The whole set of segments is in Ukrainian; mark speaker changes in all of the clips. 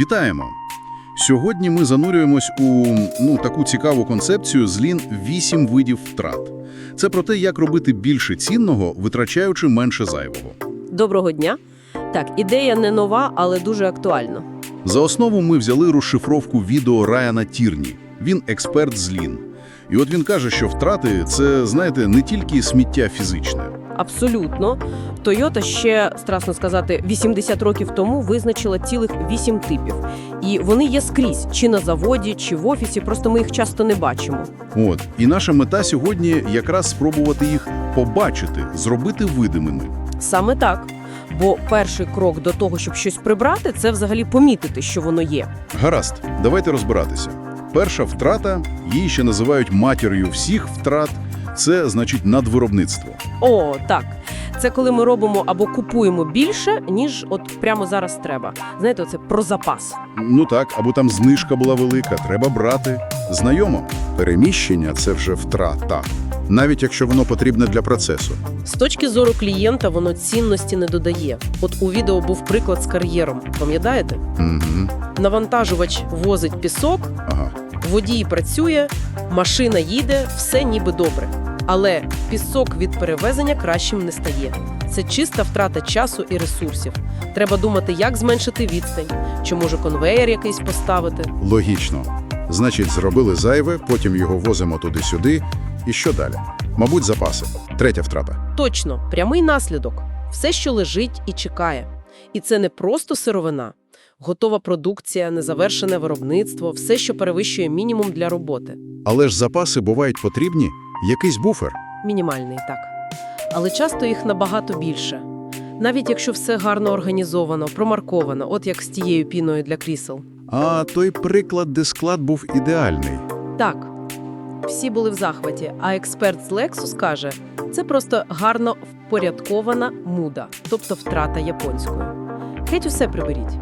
Speaker 1: Вітаємо! Сьогодні ми занурюємось у ну, таку цікаву концепцію злін «вісім видів втрат. Це про те, як робити більше цінного, витрачаючи менше зайвого.
Speaker 2: Доброго дня. Так, ідея не нова, але дуже актуальна.
Speaker 1: За основу ми взяли розшифровку відео Райана Тірні. Він експерт злін. І от він каже, що втрати – це, знаєте, не тільки сміття фізичне.
Speaker 2: Абсолютно. Toyota ще, страшно сказати, 80 років тому визначила цілих 8 типів. І вони є скрізь, чи на заводі, чи в офісі, просто ми їх часто не бачимо.
Speaker 1: От. І наша мета сьогодні якраз спробувати їх побачити, зробити видимими.
Speaker 2: Саме так. Бо перший крок до того, щоб щось прибрати, це взагалі помітити, що воно є.
Speaker 1: Гаразд, давайте розбиратися. Перша втрата, її ще називають матір'ю всіх втрат, це, значить, надвиробництво.
Speaker 2: О, так. Це коли ми робимо або купуємо більше, ніж от прямо зараз треба. Знаєте, оце про запас.
Speaker 1: Ну так, або там знижка була велика, треба брати. Знайомо. Переміщення – це вже втрата, навіть якщо воно потрібне для процесу.
Speaker 2: З точки зору клієнта воно цінності не додає. От у відео був приклад з кар'єром. Пам'ятаєте?
Speaker 1: Угу.
Speaker 2: Навантажувач возить пісок,
Speaker 1: Ага.
Speaker 2: водій працює, машина їде, все ніби добре. Але пісок від перевезення кращим не стає. Це чиста втрата часу і ресурсів. Треба думати, як зменшити відстань, чи може конвеєр якийсь поставити.
Speaker 1: Логічно. Значить, зробили зайве, потім його возимо туди-сюди. І що далі? Мабуть, запаси. Третя втрата.
Speaker 2: Точно, прямий наслідок. Все, що лежить і чекає. І це не просто сировина. Готова продукція, незавершене виробництво, все, що перевищує мінімум для роботи.
Speaker 1: Але ж запаси бувають потрібні. Якийсь буфер.
Speaker 2: Мінімальний, так. Але часто їх набагато більше. Навіть якщо все гарно організовано, промарковано, от як з тією піною для крісел.
Speaker 1: А той приклад, де склад був ідеальний.
Speaker 2: Так, всі були в захваті, а експерт з Lexus каже, це просто гарно впорядкована муда, тобто втрата японською. Геть усе приберіть.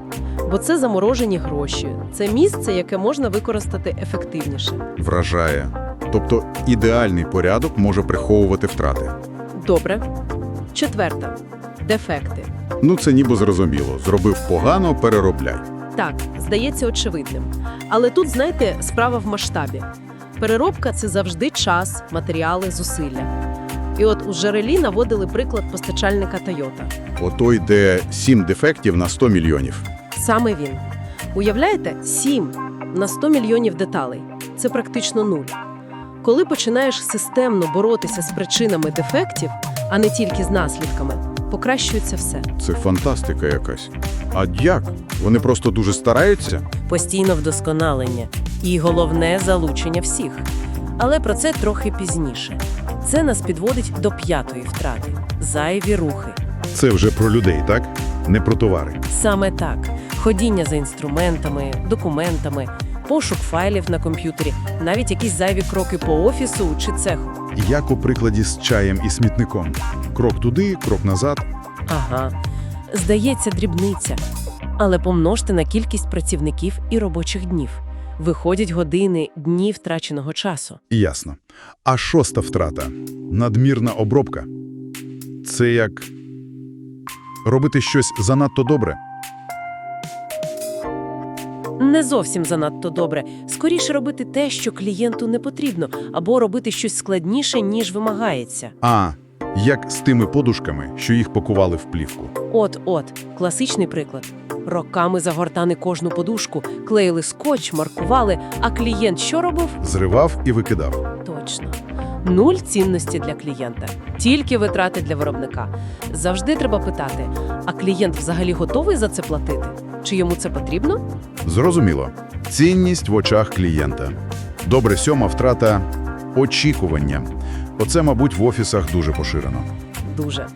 Speaker 2: Бо це заморожені гроші, це місце, яке можна використати ефективніше.
Speaker 1: Вражає. Тобто ідеальний порядок може приховувати втрати.
Speaker 2: Добре. Четверта дефекти.
Speaker 1: Ну, це ніби зрозуміло. Зробив погано, переробляй.
Speaker 2: Так, здається очевидним. Але тут, знаєте, справа в масштабі. Переробка це завжди час, матеріали, зусилля. І от у джерелі наводили приклад постачальника Toyota.
Speaker 1: Отой, де сім дефектів на 100 мільйонів.
Speaker 2: Саме він. Уявляєте, 7 на 100 мільйонів деталей. Це практично нуль. Коли починаєш системно боротися з причинами дефектів, а не тільки з наслідками, покращується все.
Speaker 1: Це фантастика якась. А як? Вони просто дуже стараються?
Speaker 2: постійно вдосконалення і головне залучення всіх. Але про це трохи пізніше. Це нас підводить до п'ятої втрати зайві рухи.
Speaker 1: Це вже про людей, так? Не про товари.
Speaker 2: Саме так: ходіння за інструментами, документами, пошук файлів на комп'ютері, навіть якісь зайві кроки по офісу чи цеху.
Speaker 1: Як у прикладі з чаєм і смітником. Крок туди, крок назад.
Speaker 2: Ага, здається, дрібниця. Але помножте на кількість працівників і робочих днів. Виходять години, дні втраченого часу.
Speaker 1: Ясно. А шоста втрата надмірна обробка. Це як робити щось занадто добре.
Speaker 2: Не зовсім занадто добре. Скоріше робити те, що клієнту не потрібно, або робити щось складніше, ніж вимагається.
Speaker 1: А як з тими подушками, що їх пакували в плівку.
Speaker 2: От-от, класичний приклад. Роками загортани кожну подушку, клеїли скотч, маркували, а клієнт що робив?
Speaker 1: Зривав і викидав.
Speaker 2: Точно. Нуль цінності для клієнта, тільки витрати для виробника. Завжди треба питати: а клієнт взагалі готовий за це платити? Чи йому це потрібно?
Speaker 1: Зрозуміло. Цінність в очах клієнта. Добре, сьома втрата очікування. Оце, мабуть, в офісах дуже поширено.
Speaker 2: Дуже.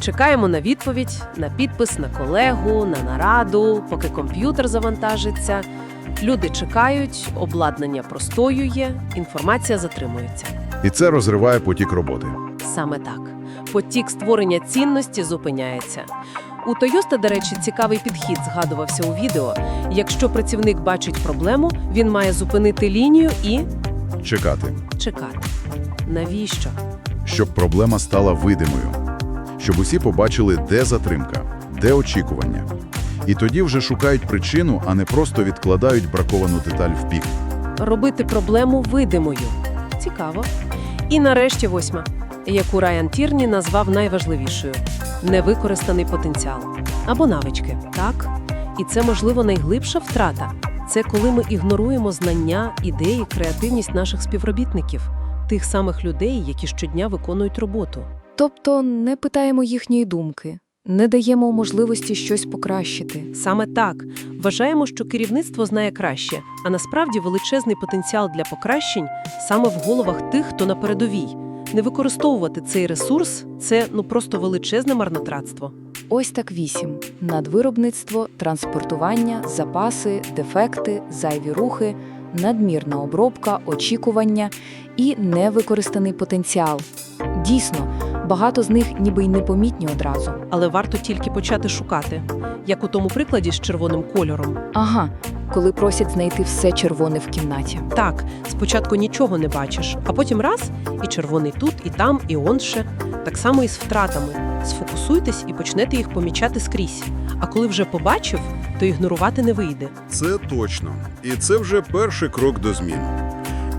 Speaker 2: Чекаємо на відповідь, на підпис на колегу, на нараду, поки комп'ютер завантажиться. Люди чекають, обладнання простоює, інформація затримується.
Speaker 1: І це розриває потік роботи.
Speaker 2: Саме так. Потік створення цінності зупиняється. У Toyota, до речі, цікавий підхід згадувався у відео. Якщо працівник бачить проблему, він має зупинити лінію і
Speaker 1: Чекати,
Speaker 2: чекати. Навіщо?
Speaker 1: щоб проблема стала видимою, щоб усі побачили, де затримка, де очікування. І тоді вже шукають причину, а не просто відкладають браковану деталь в бік.
Speaker 2: Робити проблему видимою. Цікаво. І нарешті восьма, яку Райан Тірні назвав найважливішою невикористаний потенціал або навички. Так. І це, можливо, найглибша втрата. Це коли ми ігноруємо знання, ідеї, креативність наших співробітників, тих самих людей, які щодня виконують роботу.
Speaker 3: Тобто не питаємо їхньої думки, не даємо можливості щось покращити.
Speaker 2: Саме так вважаємо, що керівництво знає краще, а насправді величезний потенціал для покращень саме в головах тих, хто на передовій. Не використовувати цей ресурс це ну просто величезне марнотратство.
Speaker 3: Ось так вісім: надвиробництво, транспортування, запаси, дефекти, зайві рухи, надмірна обробка, очікування і невикористаний потенціал. Дійсно, багато з них ніби й непомітні одразу.
Speaker 2: Але варто тільки почати шукати, як у тому прикладі з червоним кольором.
Speaker 3: Ага, коли просять знайти все червоне в кімнаті.
Speaker 2: Так, спочатку нічого не бачиш, а потім раз і червоний тут, і там, і он ще. Так само і з втратами. Сфокусуйтесь і почнете їх помічати скрізь. А коли вже побачив, то ігнорувати не вийде.
Speaker 1: Це точно. І це вже перший крок до змін.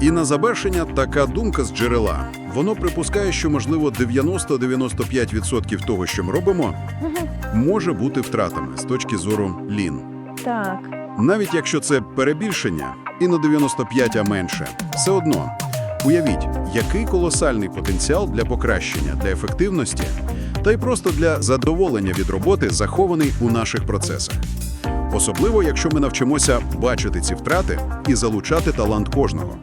Speaker 1: І на завершення така думка з джерела. Воно припускає, що, можливо, 90-95% того, що ми робимо, може бути втратами з точки зору лін.
Speaker 2: Так.
Speaker 1: Навіть якщо це перебільшення і на 95, а менше, все одно уявіть, який колосальний потенціал для покращення, для ефективності та й просто для задоволення від роботи захований у наших процесах. Особливо, якщо ми навчимося бачити ці втрати і залучати талант кожного.